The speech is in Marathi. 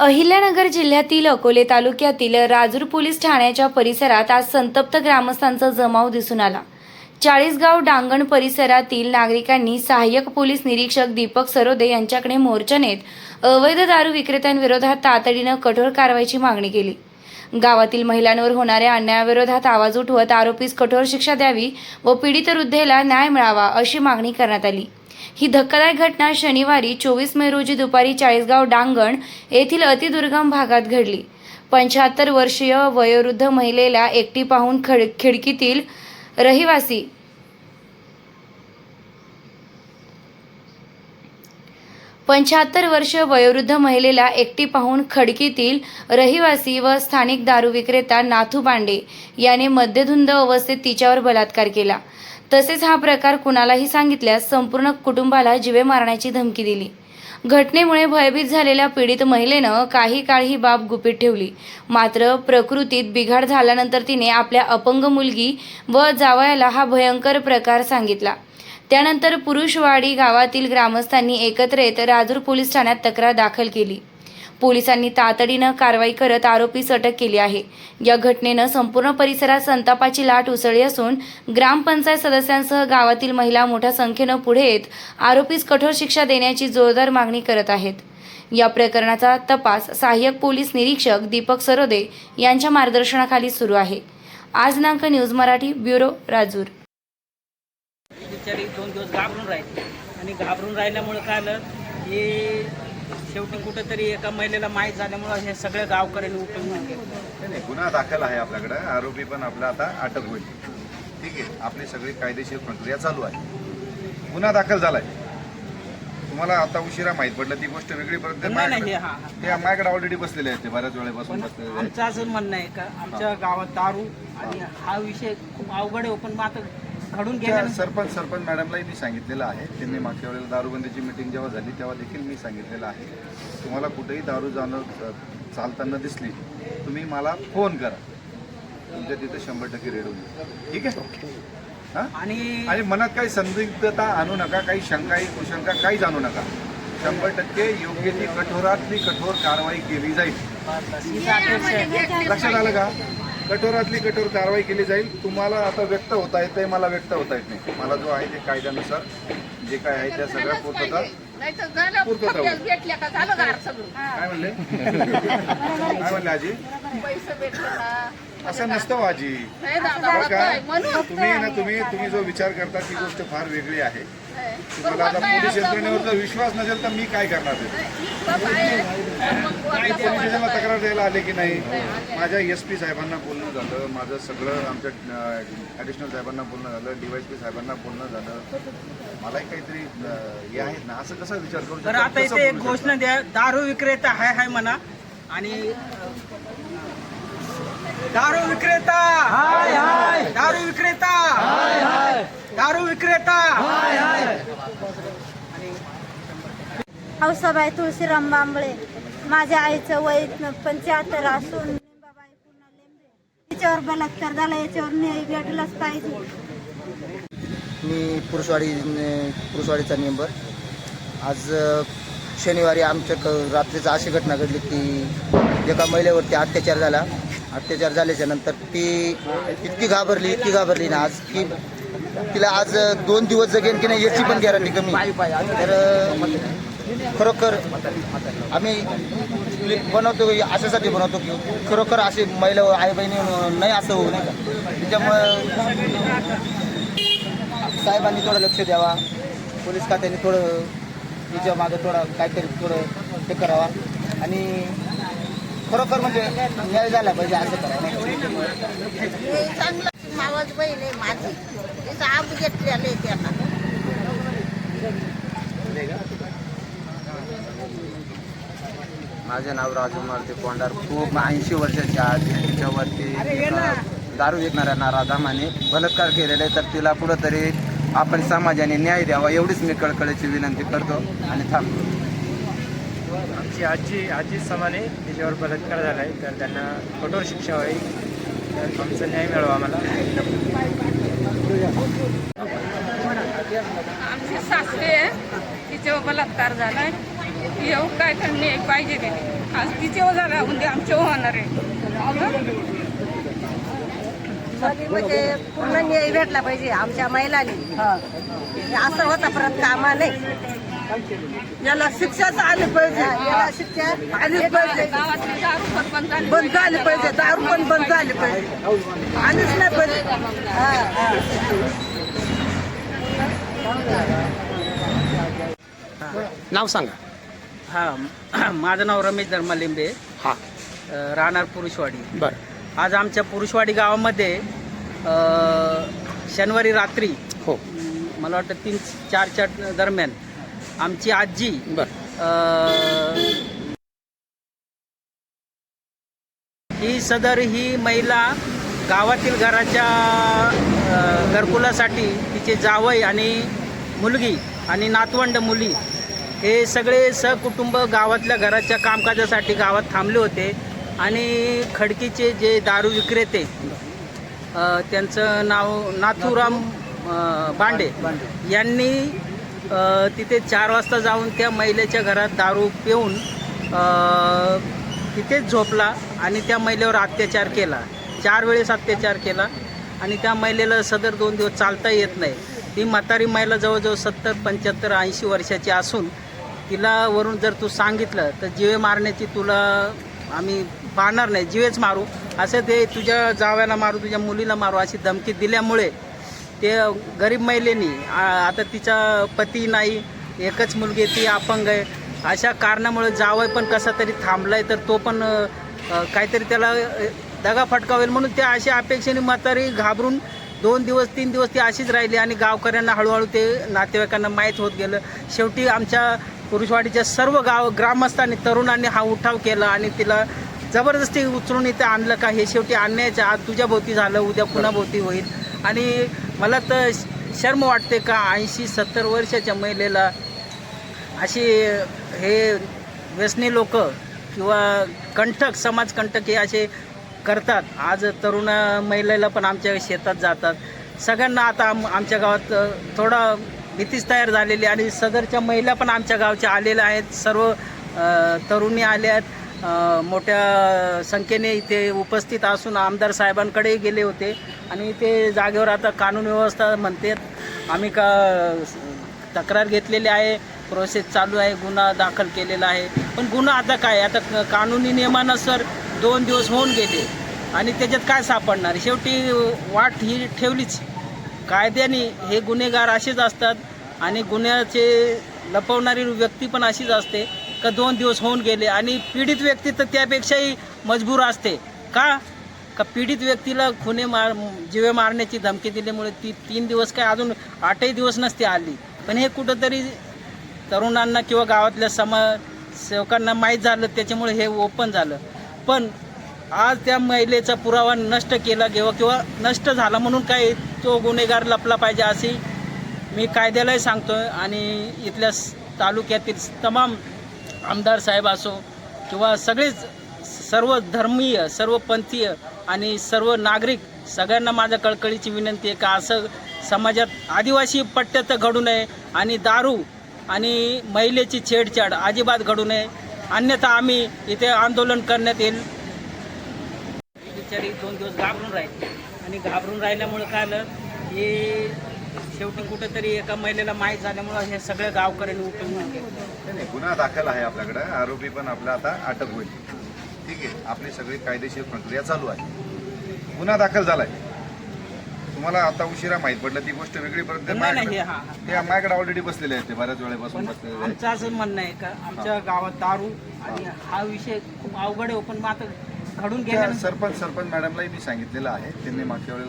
अहिल्यानगर जिल्ह्यातील अकोले तालुक्यातील राजूर पोलीस ठाण्याच्या परिसरात आज संतप्त ग्रामस्थांचा जमाव दिसून आला. चाळीसगाव डांगण परिसरातील नागरिकांनी सहाय्यक पोलीस निरीक्षक दीपक सरोदे यांच्याकडे मोर्चा नेत अवैध दारू विक्रेत्यांविरोधात तातडीनं कठोर कारवाईची मागणी केली. गावातील महिलांवर होणाऱ्या अन्यायाविरोधात आवाज उठवत आरोपीस कठोर शिक्षा द्यावी व पीडित वृद्धेला न्याय मिळावा अशी मागणी करण्यात आली. ही धक्कादायक घटना शनिवारी चोवीस मे रोजी दुपारी चाळीसगाव डांगण येथील अतिदुर्गम भागात घडली. पंच्याहत्तर वर्षीय वयोवृद्ध महिलेला एकटी पाहून खड खिडकीतील रहिवासी पंच्याहत्तर वर्ष वयोवृद्ध महिलेला एकटी पाहून खडकीतील रहिवासी व स्थानिक दारू विक्रेता नाथू पांडे याने मद्यधुंद अवस्थेत तिच्यावर बलात्कार केला. तसेच हा प्रकार कुणालाही सांगितल्यास संपूर्ण कुटुंबाला जिवे मारण्याची धमकी दिली. घटनेमुळे भयभीत झालेल्या पीडित महिलेनं काही काळ ही बाब गुपित ठेवली. मात्र प्रकृतीत बिघाड झाल्यानंतर तिने आपल्या अपंग मुलगी व जावयाला हा भयंकर प्रकार सांगितला. त्यानंतर पुरुषवाडी गावातील ग्रामस्थांनी एकत्र येत राजूर पोलीस ठाण्यात तक्रार दाखल केली. पोलिसांनी तातडीनं कारवाई करत आरोपीस अटक केली आहे. या घटनेनं संपूर्ण परिसरात संतापाची लाट उसळली असून ग्रामपंचायत सदस्यांसह गावातील महिला मोठ्या संख्येनं पुढे येत आरोपीस कठोर शिक्षा देण्याची जोरदार मागणी करत आहेत. या प्रकरणाचा तपास सहाय्यक पोलीस निरीक्षक दीपक सरोदे यांच्या मार्गदर्शनाखाली सुरू आहे. आज नांक न्यूज मराठी ब्युरो राजूर. बिचारी दोन दिवस घाबरून राहिले. आणि घाबरून राहिल्यामुळं काय झालं हे शेवटी कुठंतरी एका महिलेला माहीत झाल्यामुळं हे सगळे गावकऱ्यांनी गेले नाही, नाही गुन्हा दाखल आहे आपल्याकडे. आरोपी पण आपला आता अटक होईल. ठीक आहे आपली सगळी कायदेशीर प्रक्रिया चालू आहे. गुन्हा दाखल झालाय. तुम्हाला आता उशिरा माहीत पडलं ती गोष्ट वेगळी परत ते नाही नाही हे माझ्याकडे हा हा. ते माझ्याकडे ऑलरेडी बसलेले आहेत ते बऱ्याच वेळेपासून बसलेले आहेत. आमचं असं म्हणणं आहे का आमच्या गावात दारू आणि हा विषय खूप अवघड आहे पण मग आता घडून त्या गेल्यानंतर सरपंच सरपंच मॅडमलाही मी सांगितलेलं आहे. त्यांनी मागच्या वेळेला दारूबंदीची मिटिंग जेव्हा झाली तेव्हा देखील मी सांगितलेलं आहे. तुम्हाला कुठेही दारू जाणं चालताना दिसली तुम्ही मला फोन करा. तुमच्या तिथे शंभर टक्के रेड होईल. ठीक आहे? हां? आणि आणि मनात काही संदिग्धता आणू नका काही शंकाही कुशंका काहीच आणू नका. शंभर टक्के योग्य ती कठोरातली कठोर कारवाई केली जाईल. लक्षात आलं का? कठोरातली कठोर कारवाई केली जाईल. तुम्हाला आता व्यक्त होता येत मला व्यक्त होता येत नाही. मला जो आहे ते कायद्यानुसार जे काय आहे त्या सगळ्या पूर्तता नाही तर झालं पुरतं फक्त जाऊ. भेटल्या का? झालं गार सगळं काय म्हणले? काय म्हणले आजी? पैसे भेटले असं नसतं हो बरं का तुम्ही ना तुम्ही तुम्ही जो विचार करता ती गोष्ट फार वेगळी आहे. तुम्हाला आता पोलीस. यंत्रणेवर जर विश्वास नसेल तर मी काय करणार ते विश्वास आहे. मग काही वरचं पोलीस स्टेशनला तक्रार द्यायला आले की नाही. माझ्या एस पी साहेबांना बोलणं झालं माझं सगळं आमच्या ॲडिशनल साहेबांना बोलणं झालं डीवायस पी साहेबांना बोलणं झालं मलाही काहीतरी हे आहेत ना असं कसा विचार करू? आता इथे एक घोषणा? द्या दारू विक्रेता हाय हाय म्हणा आणि दारू विक्रेता! हाय हाय! दारू विक्रेता! हाय हाय! दारू विक्रेता! हौसाबाई तुळशीराम बांबळे माझ्या आईचं वय पंच्याहत्तर असून तिच्यावर बलात्कार झाला याच्यावर न्याय भेटलाच पाहिजे. मी पुरुषवाडी पुरुषवाडीचा मेंबर. आज शनिवारी आमच्या रात्रीचा अशी घटना घडली की एका महिलेवरती अत्याचार झाला. अत्याचार झाल्याच्यानंतर ती इतकी घाबरली इतकी घाबरली ना आज की तिला आज दोन दिवस जगेन की नाही याची पण गॅरंटी कमी. तर खरोखर आम्ही क्लिप बनवतो अशासाठी बनवतो की खरोखर असे महिला आई बहिणी नाही असं होऊ नये का? त्याच्यामुळं साहेबांनी थोडं लक्ष द्यावा. पोलीस खात्याने थोडं तिच्या मागं थोडं काहीतरी थोडं हे करावा. आणि खरोखर म्हणजे न्याय झाला पाहिजे असं करावं नाही का? चांगलं मावस बहीण आहे माझी. तिचा घेतलेलं आहे त्याला. माझे नाव राजू मारुती कोंडार खूप ऐंशी वर्षाच्या आधी तिच्यावरती एका दारू विकणाऱ्या राधामाने बलात्कार केलेला आहे. तर तिला कुठंतरी आपण समाजाने न्याय द्यावा एवढीच मी कळकळीची विनंती करतो. आणि थांबतो आमची आजी आजी समाने तिच्यावर बलात्कार झाला आहे. तर त्यांना कठोर शिक्षा व्हावी. तर आमचा न्याय मिळावा आम्हाला. आमची सासरे आहे. तिच्यावर बलात्कार झालाय येऊ काय न्याय पाहिजे त्याने आज तिचे झाला. उद्या आमचे होणार आहे. म्हणजे पूर्ण न्याय भेटला पाहिजे आमच्या महिलांनी. असं होता परत कामा नाही. याला शिक्षाच आली पाहिजे. याला शिक्षा आलीच पाहिजे. गावातली दारू पण बंद झाली पाहिजे. दारू पण बंद झाली पाहिजे. आलीच नाही पाहिजे. हा. नाव सांगा. हा माझं नाव रमेश धर्मा लिंबे हां राहणार पुरुषवाडी. बरं. आज आमच्या पुरुषवाडी गावामध्ये अ, शनिवारी रात्री हो. मला वाटतं तीन चारच्या दरम्यान आमची आजी. बरं. अ, ही सदर ही महिला गावातील घराच्या अ, घरकुलासाठी तिचे जावई आणि मुलगी आणि नातवंड मुली हे सगळे सहकुटुंब गावातल्या घराच्या कामकाजासाठी गावात थांबले होते आणि खडकीचे जे दारू विक्रेते अ, त्यांचं नाव नाथुराम अ, बांडे यांनी तिथे चार वाजता जाऊन त्या महिलेच्या घरात दारू पिऊन तिथेच झोपला आणि त्या महिलेवर अत्याचार केला. चार वेळेस अत्याचार केला आणि त्या महिलेला सदर दोन दिवस चालता येत नाही. ती म्हातारी महिला जवळजवळ सत्तर पंच्याहत्तर ऐंशी वर्षाची असून तिला वरून जर तू सांगितलं तर जिवे मारण्याची तुला आम्ही पाहणार नाही. जिवेच मारू. असं ते तुझ्या जाव्याला मारू तुझ्या मुलीला मारू अशी धमकी दिल्यामुळे ते गरीब महिलेनी आता तिचा पती नाही एकच मुलगी ती अपंग आहे. अशा कारणामुळे जावय पण कसा तरी थांबलाय तर तो पण काहीतरी त्याला दगा फटकावेल म्हणून त्या अशा अपेक्षेने म्हातारी घाबरून दोन दिवस तीन दिवस ती अशीच राहिली आणि गावकऱ्यांना हळूहळू ते नातेवाईकांना माहीत होत गेलं. शेवटी आमच्या पुरुषवाडीच्या सर्व गाव ग्रामस्थांनी तरुणांनी हा उठाव केला आणि तिला जबरदस्ती उचलून इथे आणलं का हे शेवटी आणण्याच्या आज तुझ्या भोवती झालं उद्या पुन्हा भोवती होईल. आणि मला तर शर्म वाटते का ऐंशी सत्तर वर्षाच्या महिलेला अशी हे व्यसनी लोक किंवा कंटक समाजकंटक हे असे करतात. आज तरुण महिलेला पण आमच्या शेतात जातात. सगळ्यांना आता आम आमच्या गावात थोडा भीतीच तयार झालेली आणि सदरच्या महिला पण आमच्या गावच्या आलेल्या आहेत. सर्व तरुणी आल्या आहेत. मोठ्या संख्येने इथे उपस्थित असून आमदार साहेबांकडेही गेले होते. आणि ते जागेवर आता कानून व्यवस्था म्हणतात आम्ही का तक्रार घेतलेली आहे. प्रोसेस चालू आहे. गुन्हा दाखल केलेला आहे. पण गुन्हा आता काय? आता कानूनी नियमानुसार दोन दिवस होऊन गेले. आणि त्याच्यात काय सापडणार? शेवटी वाट ही ठेवलीच. कायद्याने हे गुन्हेगार असेच असतात. आणि गुन्ह्याचे लपवणारी व्यक्ती पण अशीच असते. का दोन दिवस होऊन गेले आणि पीडित व्यक्ती तर त्यापेक्षाही मजबूर असते. का? का पीडित व्यक्तीला खुने मार जीवे मारण्याची धमकी दिल्यामुळे ती तीन दिवस काय अजून आठही दिवस नसते आली. पण हे कुठंतरी तरुणांना किंवा गावातल्या समाजसेवकांना माहीत झालं त्याच्यामुळे हे ओपन झालं. पण आज त्या महिलेचा पुरावा नष्ट केला किंवा किंवा नष्ट झाला म्हणून काय तो गुन्हेगार लपला पाहिजे अशी मी कायद्यालाही सांगतोय आणि इथल्या तालुक्यातील तमाम आमदार साहेब असो किंवा सगळेच सर्व धर्मीय सर्व पंथीय आणि सर्व नागरिक सगळ्यांना माझ्या कळकळीची विनंती आहे का असं समाजात आदिवासी पट्ट्यात घडू नये आणि दारू आणि महिलेची छेडछाड अजिबात घडू नये. अन्यथा आम्ही इथे आंदोलन करण्यात येईल. बिचारी दोन दिवस घाबरून राहील. आणि घाबरून राहिल्यामुळं काय आलं हे शेवटी कुठंतरी एका महिलेला माहीत झाल्यामुळं हे सगळ्या गावकऱ्यांनी उठून गेले नाही नाही गुन्हा दाखल आहे आपल्याकडे. आरोपी पण आपला आता अटक होईल. ठीक आहे आपली सगळी कायदेशीर प्रक्रिया चालू आहे. गुन्हा दाखल झालाय. तुम्हाला आता उशिरा माहीत पडलं ती गोष्ट वेगळी परत हे माझ्याकडे ऑलरेडी बसलेले आहेत ते बऱ्याच वेळेपासून बसलेले आमचं असं म्हणणं आहे का आमच्या गावात दारू आणि हा. विषय खूप अवघड आहे पण मग आता घडून गेल्यानंतर सरपंच सरपंच मॅडमलाही मी सांगितलेलं आहे. त्यांनी मागच्या वेळेला